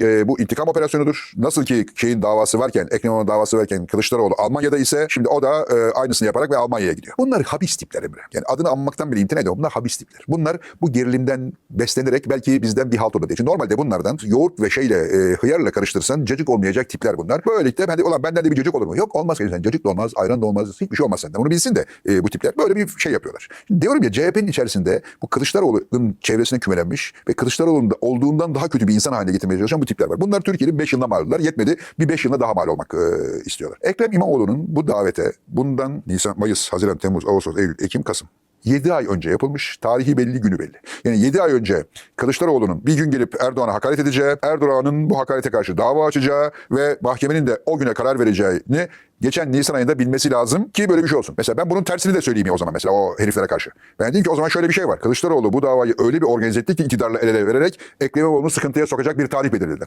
e, bu intikam operasyonudur. Nasıl ki şeyin davası varken, Ekrem İmamoğlu davası varken Kılıçdaroğlu Almanya'da ise şimdi o da e, aynısını yaparak ve Almanya'ya gidiyor. Bunlar habis tipler Emre. Yani adını anmaktan bile imtina ediyorum. Bunlar habis tipler. Bunlar bu gerilimden beslenerek belki bizden bir halt olur. Çünkü normalde bunlardan yoğurt ve şeyle e, hıyarla karıştırırsan cacık olmayacak tipler bunlar. Böylelikle ben de ulan benden de bir cacık olur mu? Yok olmaz. Yani cacık da olmaz, ayran da olmaz. Hiçbir şey olmaz senden. Bunu bilsin de e, bu tipler böyle bir şey yapıyorlar. Şimdi diyorum ya CHP'nin içerisinde bu Kılıçdaroğlu'nun çevresine kümelenmiş ve Kılıçdaroğlu'nun da olduğundan daha kötü bir insan haline getirmeye çalışan bu tipler var. Bunlar Türkiye'nin 5 yılına mal oldular. Yetmedi. Bir 5 yılına daha mal olmak e, istiyorlar. Ekrem İmamoğlu'nun bu davete bundan Nisan, Mayıs, Haziran, Temmuz, Ağustos, Eylül, Ekim, Kasım 7 ay önce yapılmış. Tarihi belli, günü belli. Yani 7 ay önce Kılıçdaroğlu'nun bir gün gelip Erdoğan'a hakaret edeceği, Erdoğan'ın bu hakarete karşı dava açacağı ve mahkemenin de o güne karar vereceğini geçen Nisan ayında bilmesi lazım ki böyle bir şey olsun. Mesela ben bunun tersini de söyleyeyim ya o zaman mesela o heriflere karşı. Ben dedim ki o zaman şöyle bir şey var. Kılıçdaroğlu bu davayı öyle bir organize etti ki iktidarla el ele vererek Ekrem İmamoğlu'nu sıkıntıya sokacak bir tarih belirlediler.